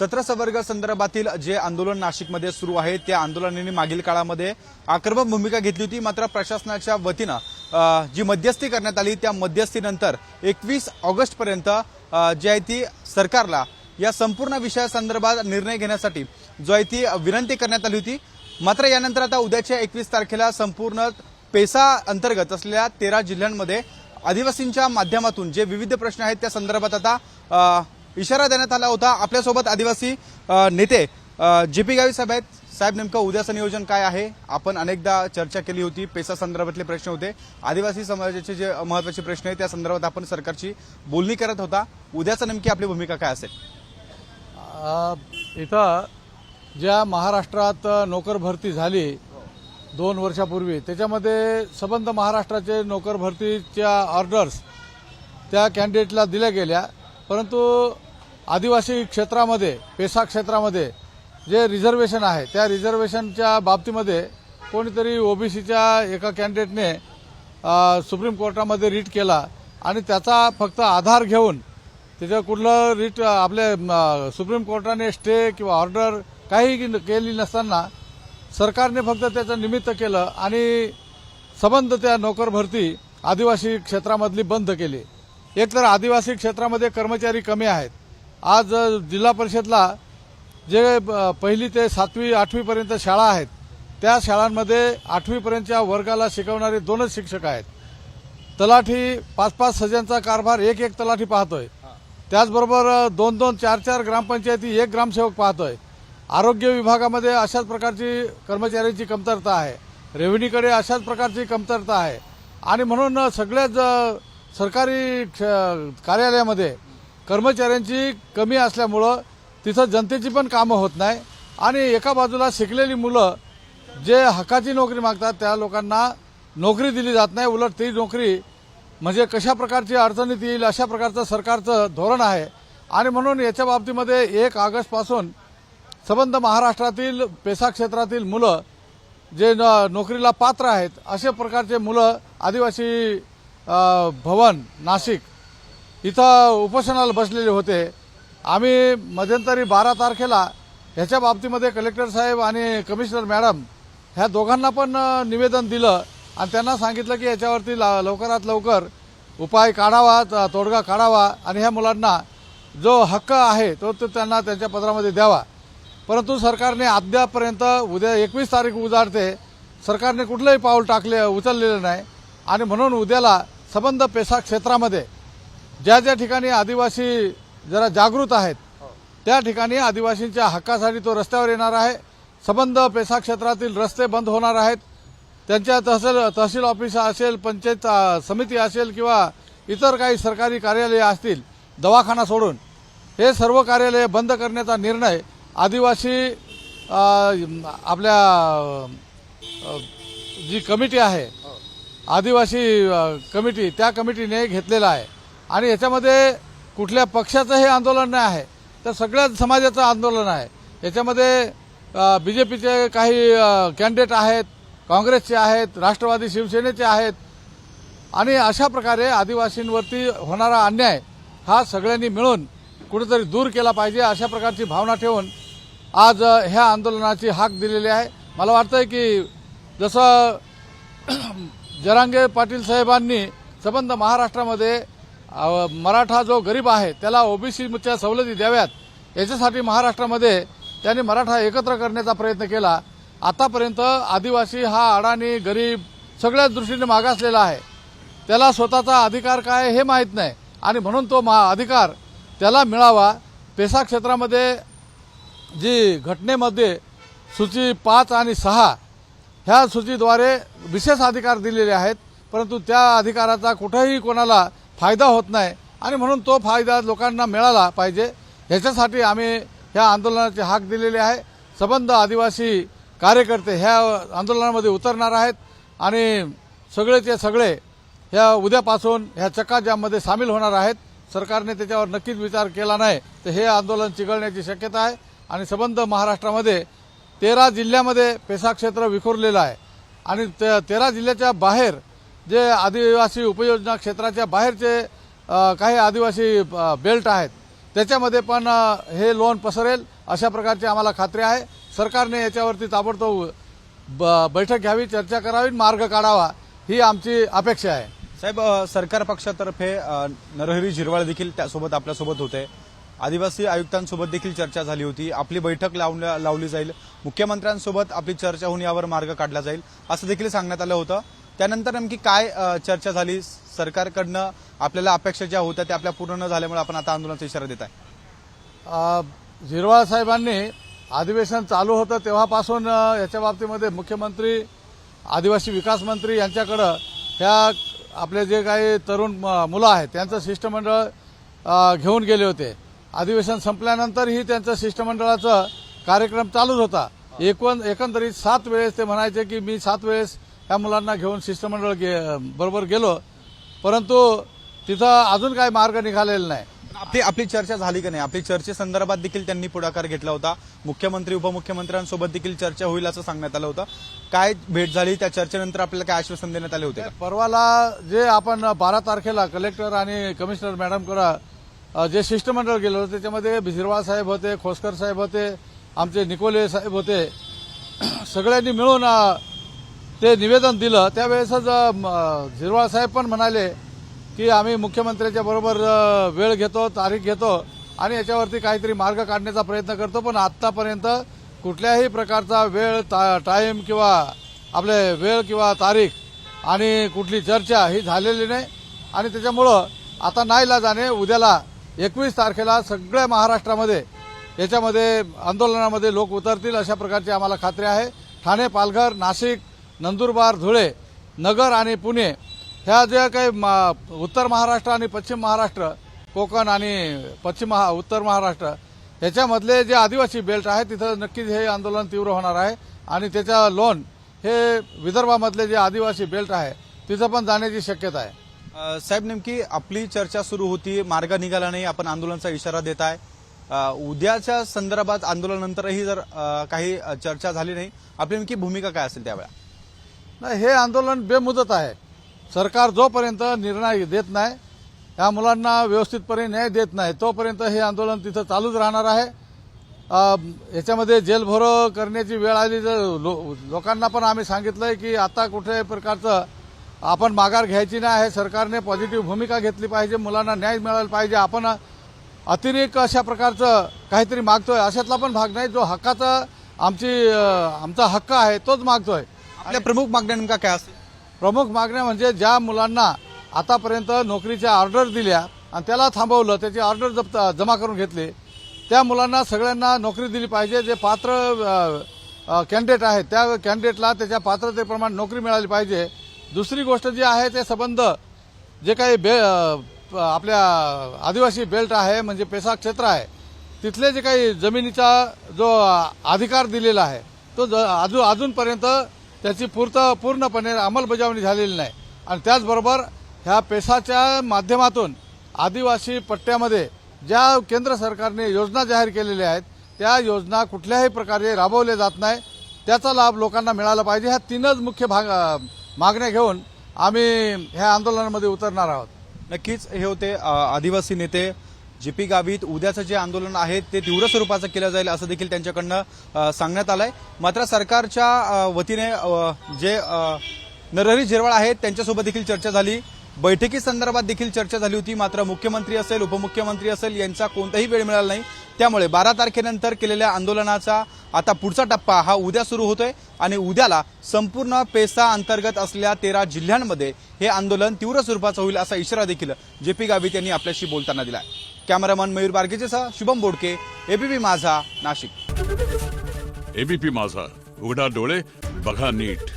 सतरा वर्ग संदर्भातील जे आंदोलन नाशिकमध्ये सुरू आहे त्या आंदोलनाने मागील काळामध्ये आक्रमक भूमिका घेतली होती. मात्र प्रशासनाच्या वतीनं जी मध्यस्थी करण्यात आली त्या मध्यस्थीनंतर एकवीस ऑगस्टपर्यंत जी आहे ती सरकारला या संपूर्ण विषयासंदर्भात निर्णय घेण्यासाठी जो आहे ती विनंती करण्यात आली होती. मात्र यानंतर आता उद्याच्या एकवीस तारखेला संपूर्ण पेसा अंतर्गत असलेल्या तेरा जिल्ह्यांमध्ये आदिवासींच्या माध्यमातून जे विविध प्रश्न आहेत त्या संदर्भात आता इशारा देण्यात आला होता आपल्यासोबत आदिवासी नेते जे पी गावी साहेब आहेत. साहेब नेमकं उद्याचं नियोजन काय आहे? आपण अनेकदा चर्चा केली होती पेसा संदर्भातले प्रश्न होते. आदिवासी समाजाचे जे महत्त्वाचे प्रश्न आहेत त्या संदर्भात आपण सरकारची बोलणी करत होता. उद्याचं नेमकी आपली भूमिका काय असेल? इथं ज्या महाराष्ट्रात नोकर भरती झाली दोन वर्षापूर्वी त्याच्यामध्ये संबंध महाराष्ट्राचे नोकर भरतीच्या ऑर्डर्स त्या कॅन्डिडेटला दिल्या गेल्या. परंतु आदिवासी क्षेत्रामध्ये पेसा क्षेत्रामध्ये जे रिझर्वेशन आहे त्या रिझर्वेशनच्या बाबतीमध्ये कोणीतरी ओबीसीच्या एका कॅन्डिडेटने सुप्रीम कोर्टामध्ये रीट केला आणि त्याचा फक्त आधार घेऊन त्याचं कुठलं रीट आपले सुप्रीम कोर्टाने स्टे किंवा ऑर्डर काही केली नसताना सरकारने फक्त त्याचं निमित्त केलं आणि संबंध त्या नोकर भरती आदिवासी क्षेत्रामधली बंद केली. एकतर आदिवासी क्षेत्रामध्ये कर्मचारी कमी आहेत. आज जिल्हा परिषदला जे पहिली ते सातवी आठवीपर्यंत शाळा आहेत त्या शाळांमध्ये आठवीपर्यंतच्या वर्गाला शिकवणारे दोनच शिक्षक आहेत. तलाठी पाच पाच सज्जांचा कारभार एक एक तलाठी पाहतोय. त्याचबरोबर दोन दोन चार चार ग्रामपंचायती एक ग्रामसेवक पाहतोय. आरोग्य विभागामध्ये अशाच प्रकारची कर्मचाऱ्यांची कमतरता आहे. रेव्हेन्यूकडे अशाच प्रकारची कमतरता आहे. आणि म्हणून सगळ्याच सरकारी कार्यालयामध्ये कर्मचाऱ्यांची कमी असल्यामुळं तिथं जनतेची पण कामं होत नाही आणि एका बाजूला शिकलेली मुलं जे हक्काची नोकरी मागतात त्या लोकांना नोकरी दिली जात नाही. उलट ती नोकरी म्हणजे कशा प्रकारची अडचणीत येईल अशा प्रकारचं सरकारचं धोरण आहे. आणि म्हणून याच्या बाबतीमध्ये एक ऑगस्टपासून संबंध महाराष्ट्रातील पेसा क्षेत्रातील मुलं जे न- नोकरीला पात्र आहेत अशा प्रकारचे मुलं आदिवासी भवन नाशिक इथं उपोषणाला बसलेले होते. आम्ही मध्यंतरी बारा तारखेला ह्याच्या बाबतीमध्ये कलेक्टर साहेब आणि कमिशनर मॅडम ह्या दोघांना पण निवेदन दिलं आणि त्यांना सांगितलं की याच्यावरती ला- लवकरात लवकर उपाय काढावा त- तोडगा काढावा आणि ह्या मुलांना जो हक्क आहे तो तो त्यांना त्यांच्या पत्रामध्ये द्यावा. परंतु सरकारने अद्यापर्यंत उद्या एकवीस तारीख उजाडते. सरकारने कुठलंही पाऊल टाकले उचललेलं नाही. आणि म्हणून उद्याला संबंध पेसा क्षेत्रामध्ये ज्या ज्या ठिकाणी आदिवासी जरा जागृत आहेत त्या ठिकाणी आदिवासींच्या हक्कासाठी तो रस्त्यावर येणार आहे. संबंध पेसा क्षेत्रातील रस्ते बंद होणार आहेत. त्यांच्या तहसील तहसील ऑफिस असेल पंचायत समिती असेल किंवा इतर काही सरकारी कार्यालये असतील दवाखाना सोडून हे सर्व कार्यालये बंद करण्याचा निर्णय आदिवासी आपल्या जी कमिटी आहे आदिवासी कमिटी त्या कमिटीने घेतलेला आहे. आणि याच्यामध्ये कुठल्या पक्षाचं हे आंदोलन नाही आहे. तर सगळ्याच समाजाचं आंदोलन आहे. याच्यामध्ये बी जे पीचे काही कॅन्डिडेट आहेत काँग्रेसचे आहेत राष्ट्रवादी शिवसेनेचे आहेत. आणि अशा प्रकारे आदिवासींवरती होणारा अन्याय हा सगळ्यांनी मिळून कुठेतरी दूर केला पाहिजे अशा प्रकारची भावना ठेवून आज ह्या आंदोलनाची हाक दिलेली आहे. मला वाटतंय की जसं जरांगे पाटील साहेबांनी संबंध महाराष्ट्रामध्ये मराठा जो गरीब आहे त्याला ओबीसीच्या सवलती द्याव्यात. याच्यासाठी महाराष्ट्रामध्ये त्यांनी मराठा एकत्र करण्याचा प्रयत्न केला. आतापर्यंत आदिवासी हा अडाणी गरीब सगळ्याच दृष्टीने मागासलेला आहे. त्याला स्वतःचा अधिकार काय हे माहीत नाही. आणि म्हणून तो मा अधिकार त्याला मिळावा. पेसा क्षेत्रामध्ये जी घटनेमध्ये सूची पाच आणि सहा ह्या सूचीद्वारे विशेष अधिकार दिलेले आहेत परंतु त्या अधिकाराचा कुठेही कोणाला फायदा होत नाही. आणि म्हणून तो फायदा लोकांना मिळाला पाहिजे. ह्याच्यासाठी आम्ही ह्या आंदोलनाची हाक दिलेली आहे. सबंध आदिवासी कार्यकर्ते ह्या आंदोलनामध्ये उतरणार आहेत. आणि सगळेचे सगळे ह्या उद्यापासून ह्या चक्काजाममध्ये सामील होणार आहेत. सरकारने त्याच्यावर नक्कीच विचार केला नाही. तर हे आंदोलन चिघळण्याची शक्यता आहे. आणि संबंध महाराष्ट्रामध्ये तेरा जिल्ह्यामध्ये पेसा क्षेत्र विखुरलेलं आहे. आणि ते तेरा जिल्ह्याच्या बाहेर जे आदिवासी उपयोजना क्षेत्राच्या बाहेरचे काही आदिवासी बेल्ट आहेत त्याच्यामध्ये पण हे लोन पसरेल अशा प्रकारची आम्हाला खात्री आहे. सरकारने याच्यावरती ताबडतोब ब- बैठक घ्यावी चर्चा करावी मार्ग काढावा ही आमची अपेक्षा आहे. साहेब सरकार पक्षातर्फे नरहरी झिरवाळ देखील त्यासोबत आपल्यासोबत होते. आदिवासी आयुक्तांसोबत देखील चर्चा झाली होती. आपली बैठक लावल्या लावली जाईल. मुख्यमंत्र्यांसोबत आपली चर्चा होऊन यावर मार्ग काढला जाईल असं देखील सांगण्यात आलं होतं. त्यानंतर नेमकी काय चर्चा झाली? सरकारकडनं आपल्याला अपेक्षा ज्या होत्या त्या आपल्या पूर्ण न झाल्यामुळे आपण आता आंदोलनाचा इशारा देत आहे झिरवाळ साहेबांनी अधिवेशन चालू होतं तेव्हापासून याच्या बाबतीमध्ये मुख्यमंत्री आदिवासी विकास मंत्री यांच्याकडं ह्या आपले जे काही तरुण म- मुलं आहेत त्यांचं शिष्टमंडळ घेऊन गेले होते. अधिवेशन संपल्यानंतरही त्यांचं शिष्टमंडळाचं कार्यक्रम चालूच होता. एकूण एकंदरीत सात वेळेस ते म्हणायचे की मी सात वेळेस या मुलांना घेऊन शिष्टमंडळ गे बरोबर गेलो. परंतु तिथं अजून काही मार्ग निघालेला नाही. आपली आपली चर्चा झाली का नाही? आपली चर्चेसंदर्भात देखील त्यांनी पुढाकार घेतला होता. मुख्यमंत्री उपमुख्यमंत्र्यांसोबत देखील चर्चा होईल असं सांगण्यात आलं होतं. काय भेट झाली? त्या चर्चेनंतर आपल्याला काय आश्वासन देण्यात आले होते? परवाला जे आपण बारा तारखेला कलेक्टर आणि कमिशनर मॅडमकडं जे शिष्टमंडळ गेलं होतं त्याच्यामध्ये भिजिरवाळ साहेब होते खोसकर साहेब होते आमचे निकोले साहेब होते. सगळ्यांनी मिळून ते निवेदन दिलं. त्यावेळेसच झिरवाळ साहेब पण म्हणाले की आम्ही मुख्यमंत्र्यांच्या बरोबर वेळ घेतो तारीख घेतो आणि याच्यावरती काहीतरी मार्ग काढण्याचा प्रयत्न करतो. पण आत्तापर्यंत कुठल्याही प्रकारचा वेळ टा टाईम किंवा आपले वेळ किंवा तारीख आणि कुठली चर्चा ही झालेली नाही. आणि त्याच्यामुळं आता नाही जाणे उद्याला एकवीस तारखेला सगळ्या महाराष्ट्रामध्ये याच्यामध्ये आंदोलनामध्ये लोक उतरतील अशा प्रकारची आम्हाला खात्री आहे. ठाणे पालघर नाशिक नंदुरबार धुळे नगर आणि पुणे ह्या ज्या काही मा- उत्तर महाराष्ट्र आणि पश्चिम महाराष्ट्र कोकण आणि पश्चिम महा उत्तर महाराष्ट्र ह्याच्यामधले जे आदिवासी बेल्ट आहे तिथं नक्कीच हे आंदोलन तीव्र होणार आहे. आणि त्याच्या लोन हे विदर्भामधले जे आदिवासी बेल्ट आहे तिथं पण जाण्याची शक्यता आहे. साहेब नेमकी आपली चर्चा सुरू होती मार्ग निघाला नाही आपण आंदोलनाचा इशारा देत आहे उद्याच्या संदर्भात आंदोलनानंतरही जर काही चर्चा झाली नाही आपली नेमकी भूमिका काय असेल त्यावेळेला नाही हे आंदोलन बेमुदत आहे. सरकार जोपर्यंत निर्णय देत नाही या मुलांना व्यवस्थितपणे न्याय देत नाही तोपर्यंत हे आंदोलन तिथं चालूच राहणार आहे. याच्यामध्ये जेलभरो करण्याची वेळ आली तर लो, लोकांना पण आम्ही सांगितलं आहे की आता कुठल्याही प्रकारचं आपण माघार घ्यायची नाही आहे. सरकारने पॉझिटिव्ह भूमिका घेतली पाहिजे. मुलांना न्याय मिळाला पाहिजे. आपण अतिरेक अशा प्रकारचं काहीतरी मागतोय. अशातला पण भाग नाही. जो हक्काचा आमची आमचा हक्क आहे तोच मागतोय. आपल्या प्रमुख मागण्या नेमका काय असेल प्रमुख मागण्या म्हणजे ज्या मुलांना आतापर्यंत नोकरीच्या ऑर्डर दिल्या आणि त्याला थांबवलं त्याची ऑर्डर जप्त जमा करून घेतली त्या मुलांना सगळ्यांना नोकरी दिली पाहिजे. जे पात्र कॅन्डिडेट आहेत त्या कॅन्डिडेटला त्याच्या पात्रतेप्रमाणे नोकरी मिळाली पाहिजे. दुसरी गोष्ट जी आहे ते संबंध जे काही बे आपल्या आदिवासी बेल्ट आहे म्हणजे पेसा क्षेत्र आहे तिथले जे काही जमिनीचा जो अधिकार दिलेला आहे तो ज- अजून अजूनपर्यंत त्याची पूर्त पूर्णपणे अंमलबजावणी झालेली नाही. आणि त्याचबरोबर ह्या पेसाच्या माध्यमातून आदिवासी पट्ट्यामध्ये ज्या केंद्र सरकारने योजना जाहीर केलेल्या आहेत त्या योजना कुठल्याही प्रकारे राबवल्या जात नाही. त्याचा लाभ लोकांना मिळाला पाहिजे. ह्या तीनच मुख्य भाग मागण्या घेऊन आम्ही ह्या आंदोलनामध्ये उतरणार आहोत. नक्कीच हे होते आदिवासी नेते. जे पी गावित उद्याचं जे आंदोलन आहे ते तीव्र स्वरूपाचं केलं जाईल असं देखील त्यांच्याकडनं सांगण्यात सांगण्यात आलंय. मात्र सरकारच्या वतीने जे नरहरी झिरवाळ आहेत त्यांच्यासोबत देखील चर्चा झाली. बैठकी संदर्भात देखील चर्चा झाली होती. मात्र मुख्यमंत्री असेल उपमुख्यमंत्री असेल यांचा कोणताही वेळ मिळाला नाही. त्यामुळे बारा तारखेनंतर केलेल्या आंदोलनाचा आता पुढचा टप्पा हा उद्या सुरू होतोय आणि उद्याला संपूर्ण पेसा अंतर्गत असलेल्या तेरा जिल्ह्यांमध्ये हे आंदोलन तीव्र स्वरूपाचं होईल असा इशारा देखील जे पी गावित यांनी आपल्याशी बोलताना दिला कॅमेरामन मयूर बार्गेचेसह शुभम बोडके एबीपी माझा नाशिक. एबीपी माझा उघडा डोळे बघा नीट.